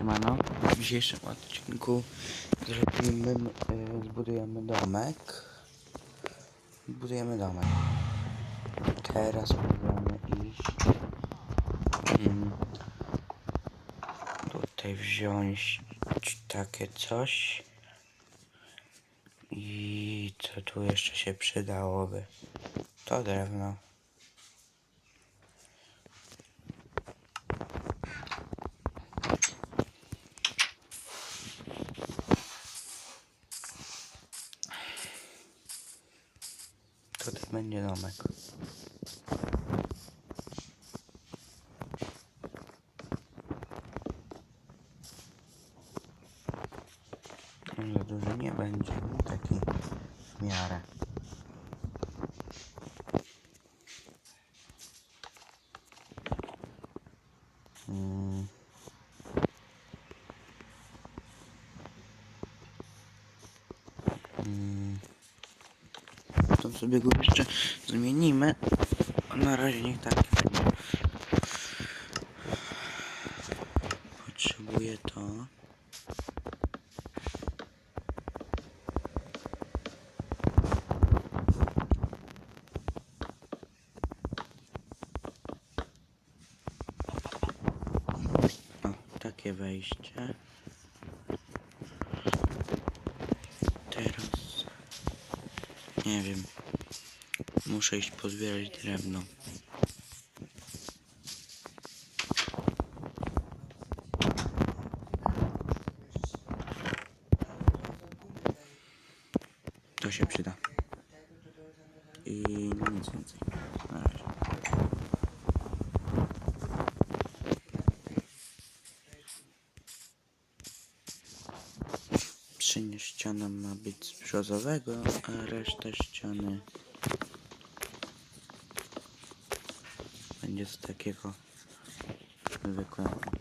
Siemano, w dzisiejszym odcinku zrobimy, y, zbudujemy domek. Budujemy domek. Teraz możemy iść mm, tutaj wziąć takie coś. I co tu jeszcze się przydałoby? To drewno. To też będzie domek. Ale duży nie będzie, no taki w miarę. Mm. Mm. To sobie go jeszcze zmienimy. Na razie niech tak. Potrzebuję to. Takie wejście. Teraz nie wiem. Muszę iść pozbierać drewno. To się przyda. I nic więcej. Na razie. Trzynia ściana ma być z brzozowego, a reszta ściany będzie z takiego zwykłego.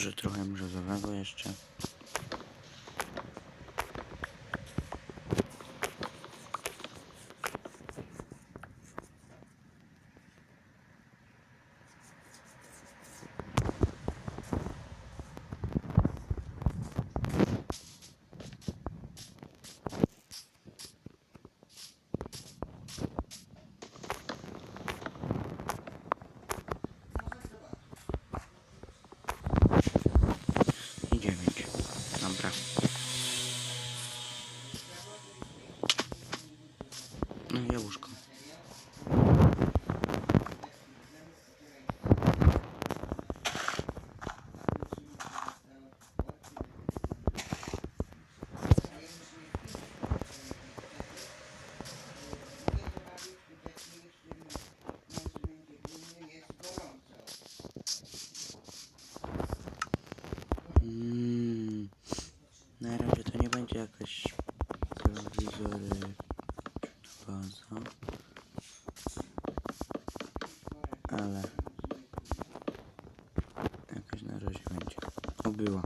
Może trochę brzozowego jeszcze. I dziewięć. Dobra. No i łóżko. Mm. Na razie to nie będzie jakaś prowizory baza. Ale jakaś na razie będzie. O była.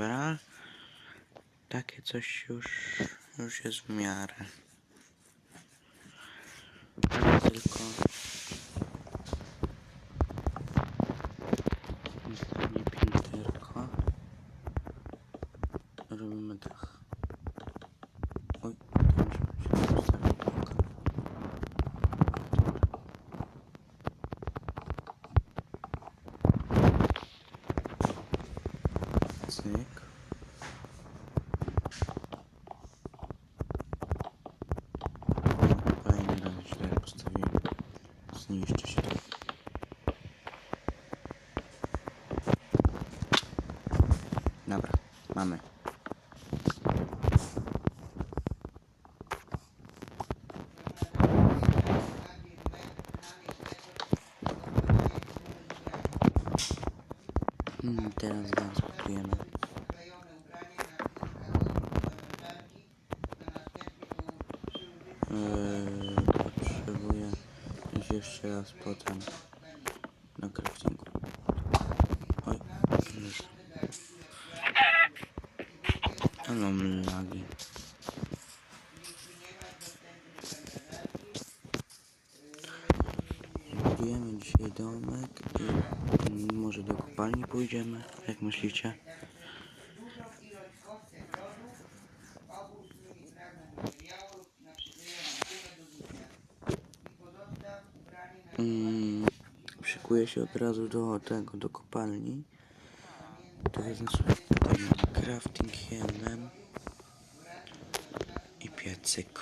Dobra. Takie coś już, już jest w miarę. Teraz tylko ostatnie pięterko. Robimy tak. Cyk. Kolejny raz źle postawiłem. Zniszczy się to. Dobra, mamy. Mm, teraz gaz budujemy. Eee, potrzebuję iść jeszcze raz potem na craftingu. Oj. Ale mam lagi. Budujemy dzisiaj domek i może do kopalni pójdziemy, jak myślicie? Mm, szykuję się od razu do tego, do kopalni. To tutaj crafting helmem i piecyk.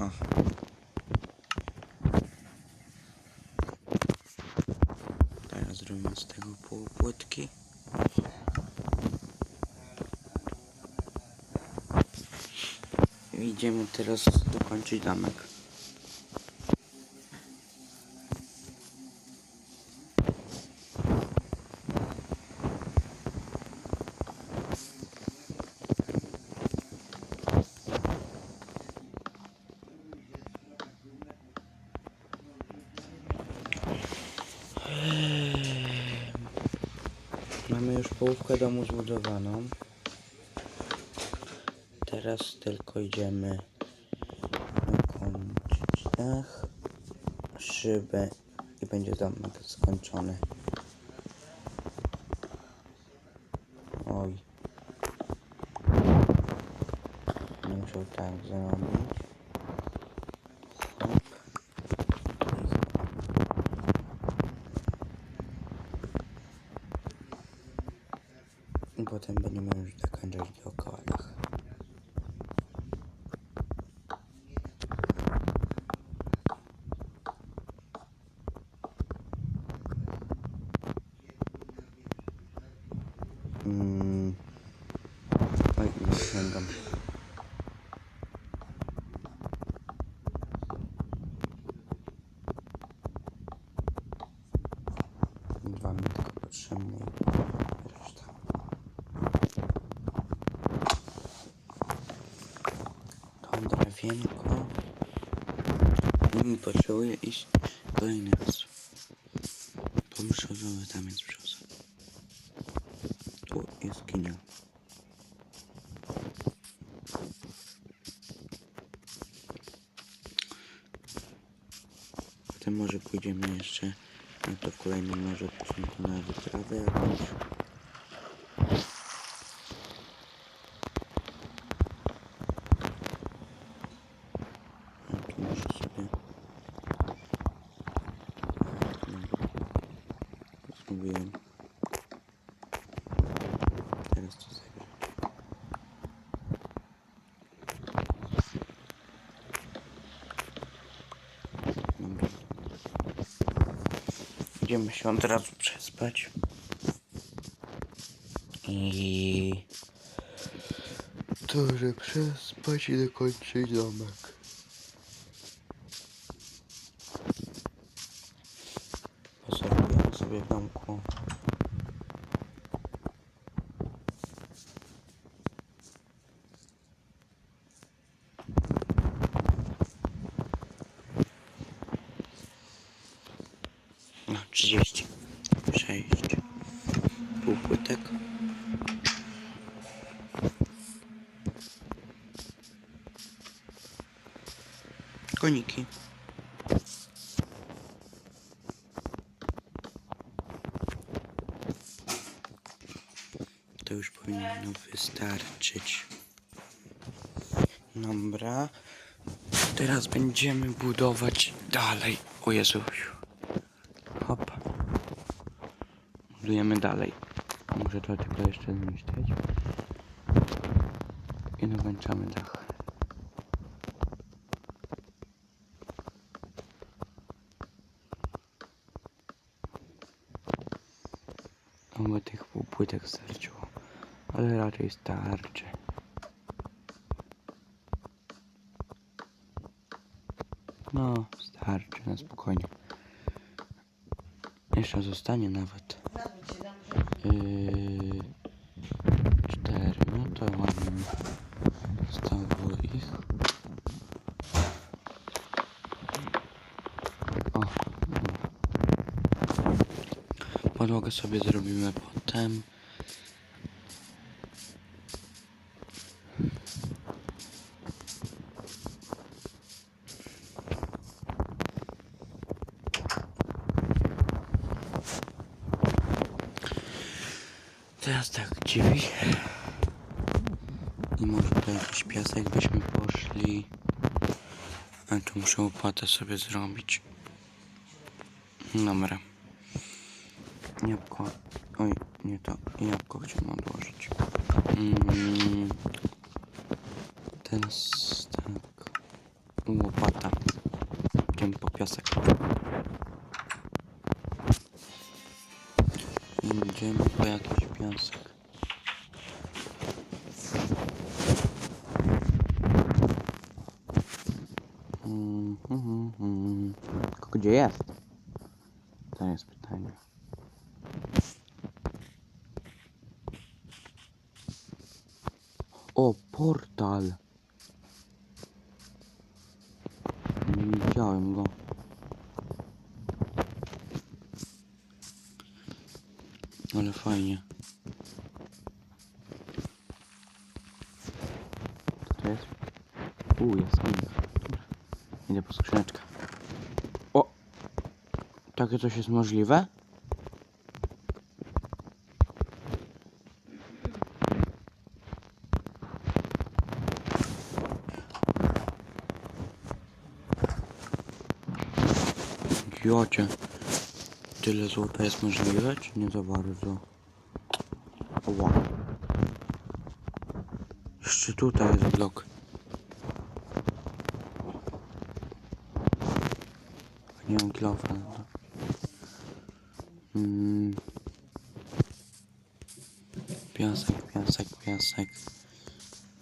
O. Teraz zrobimy z tego półpłytki. I Idziemy teraz dokończyć zamek. Mamy już połówkę domu zbudowaną. Teraz tylko idziemy dokończyć dach, szybę i będzie domek skończony. Oj. Nie musiał tak zrobić. Potem będziemy już dokończać dookoła dach. Mm. Oj, nie sięgam. Dwa mi tylko potrzebne i reszta. To drewienko. I potrzebuję iść kolejny raz. Po brzozowy tam jest brzoza. Tu jest kinia. Potem może pójdziemy jeszcze na to w kolejnym może odcinku na wyprawę jakąś. A tu może sobie... Jak mówiłem. Teraz to zagrać. Dobra. Idziemy się od razu przespać. I... To, że przespać i dokończyć domek. Posortujemy sobie w domku. No, 30. 6. Półpłytek. Koniki. To już powinno wystarczyć. Dobra. Teraz będziemy budować dalej. O Jezusiu. Budujemy dalej. Muszę to tylko jeszcze zniszczyć. I dokończamy dach. Oby tych półpłytek starczyło. Ale raczej starczy. No, starczy na spokojnie. Jeszcze zostanie nawet. Yy, cztery, no to ładnie. Zostało ich. O. Podłogę sobie zrobimy potem. Teraz tak, dziwi. I może to jakiś piasek byśmy poszli. Ale tu muszę opłatę sobie zrobić. Dobra. Jabłko. Oj, nie to. Jabłko chciałem odłożyć. Mm. Teraz tak. Łopata. Idziemy po piasek. Idziemy po jakiś piasek. Mm, mm, mm. Tylko Gdzie jest? To jest pytanie. O, portal. Nie widziałem go. Ale fajnie. Co to jest? U. Idę po skrzyneczkę. Takie coś jest możliwe? Jocie. Tyle złota jest możliwe, czy nie za bardzo? Ła. Jeszcze tutaj jest blok. Nie mam kilofa. Mm. Piasek, piasek, piasek.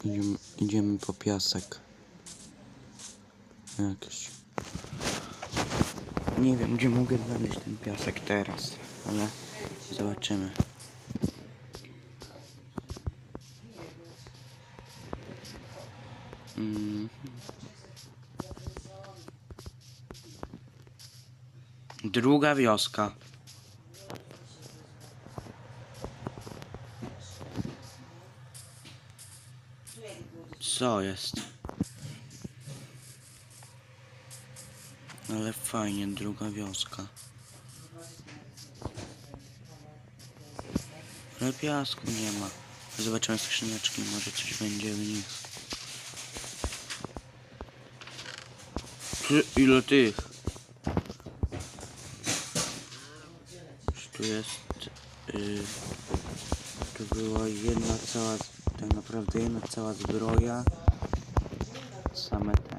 Idziemy, idziemy po piasek. Jakiś. Nie wiem, gdzie mogę znaleźć ten piasek teraz, ale zobaczymy. Mm. Druga wioska. Co jest? Ale fajnie, druga wioska. Ale piasku nie ma. Zobaczymy skrzyneczki, może coś będzie w nich. Ty, ile tych? Tu jest... Yy, tu była jedna cała... Tak naprawdę jedna cała zbroja. Same te.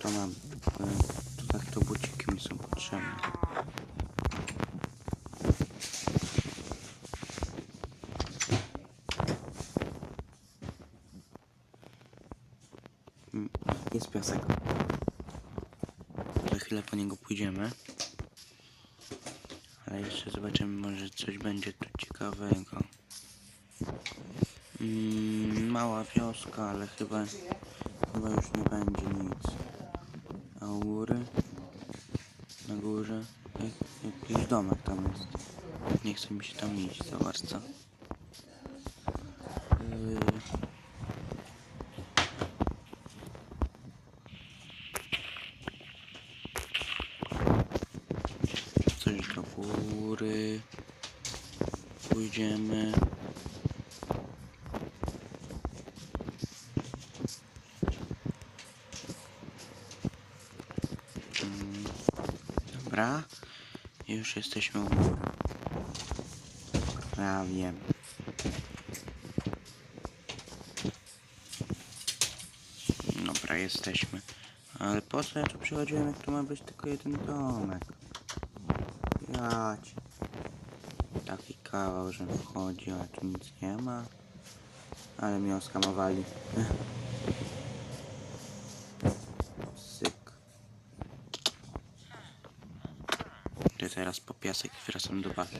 To mam. e, To tak to buciki mi są potrzebne. Mm, Jest piasek. Za chwilę po niego pójdziemy. Ale jeszcze zobaczymy, może coś będzie tu ciekawego. Mm, mała wioska, ale chyba, chyba już nie będzie nic. A u góry? Na górze? Jak, jakiś domek tam jest. Nie chce mi się tam iść za bardzo. Yy. Mm, Dobra, już jesteśmy. Prawie. Dobra, jesteśmy. Ale po co ja tu przychodziłem, jak tu ma być tylko jeden domek? Jać. Taki kawał, że wchodzi, a tu nic nie ma. Ale mnie oskamowali. Syk. Teraz po piasek i wracam do bazy.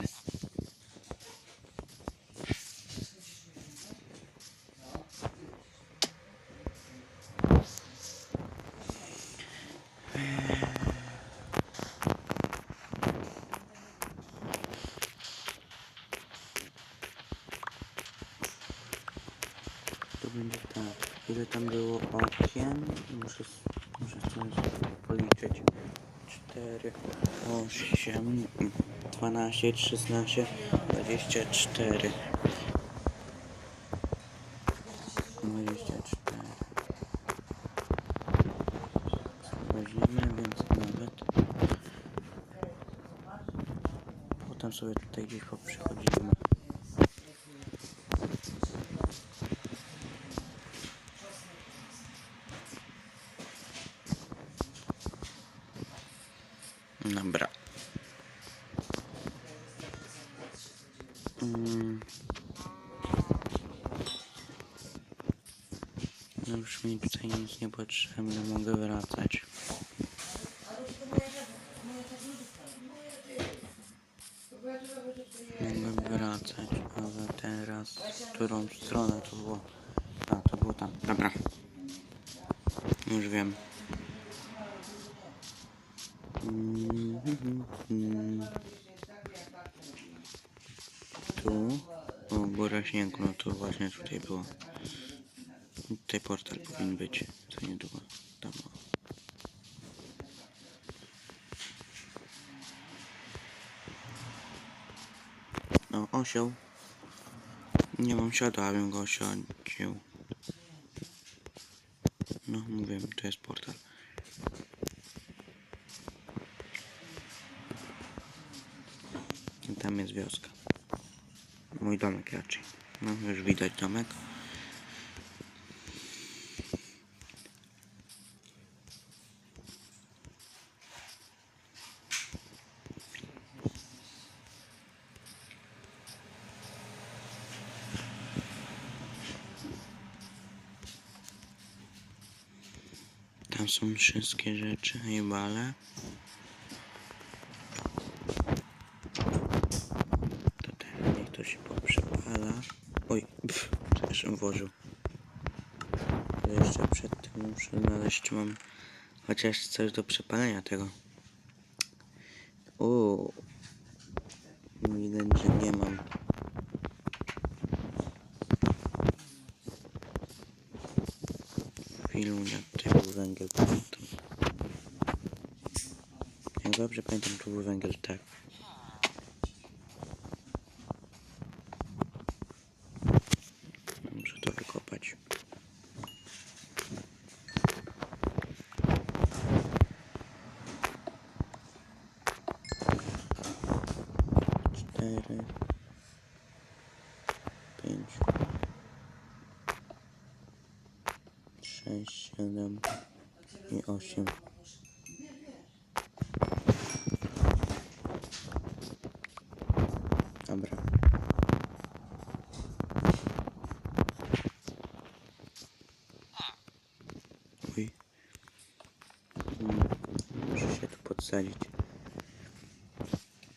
To będzie tak. Ile tam było okien? Muszę, muszę sobie policzyć. 4, 8, 12, 16, 24. 24. Weźmiemy, więc nawet. Potem sobie tutaj gdzieś poprzechodzimy. Dobra. No już mi tutaj nic nie potrzebne, mogę wracać. Tutaj portal powinien być. Co niedługo. Tam. No, osioł. Nie mam siodła, abym go osiądził. No, mówię, to jest portal. I tam jest wioska. Mój domek raczej. No, już widać domek. Tam są wszystkie rzeczy i bale. To niech to się poprzepala. Oj, pff, też włożył. To jeszcze przed tym muszę znaleźć, mam chociaż coś do przepalenia tego. O, widać, że nie mam. Film, jak tutaj był węgiel, pamiętam. Jak dobrze pamiętam, tu był węgiel, tak. Muszę to wykopać. Cztery. Pięć. Sześć, siedem i osiem. Dobra. Uj. Mm,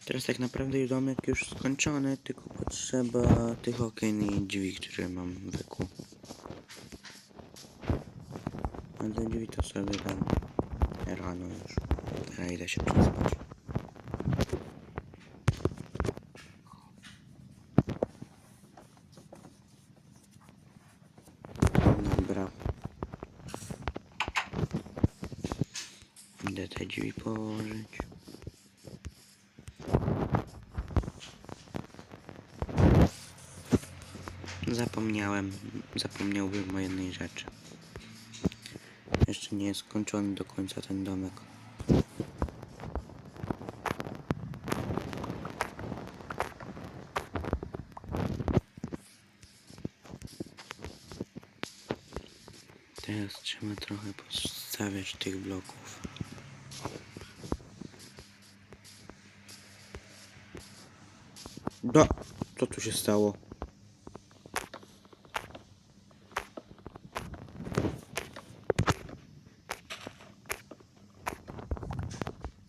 Teraz tak naprawdę domek już skończony, tylko potrzeba tych okien i drzwi, które mam w wyku. A te drzwi to sobie dam rano już. Teraz idę się przespać. Dobra. Idę te drzwi położyć. Zapomniałem, zapomniałbym o jednej rzeczy. Jeszcze nie jest skończony do końca ten domek. Teraz trzeba trochę postawiać tych bloków. Do, co tu się stało?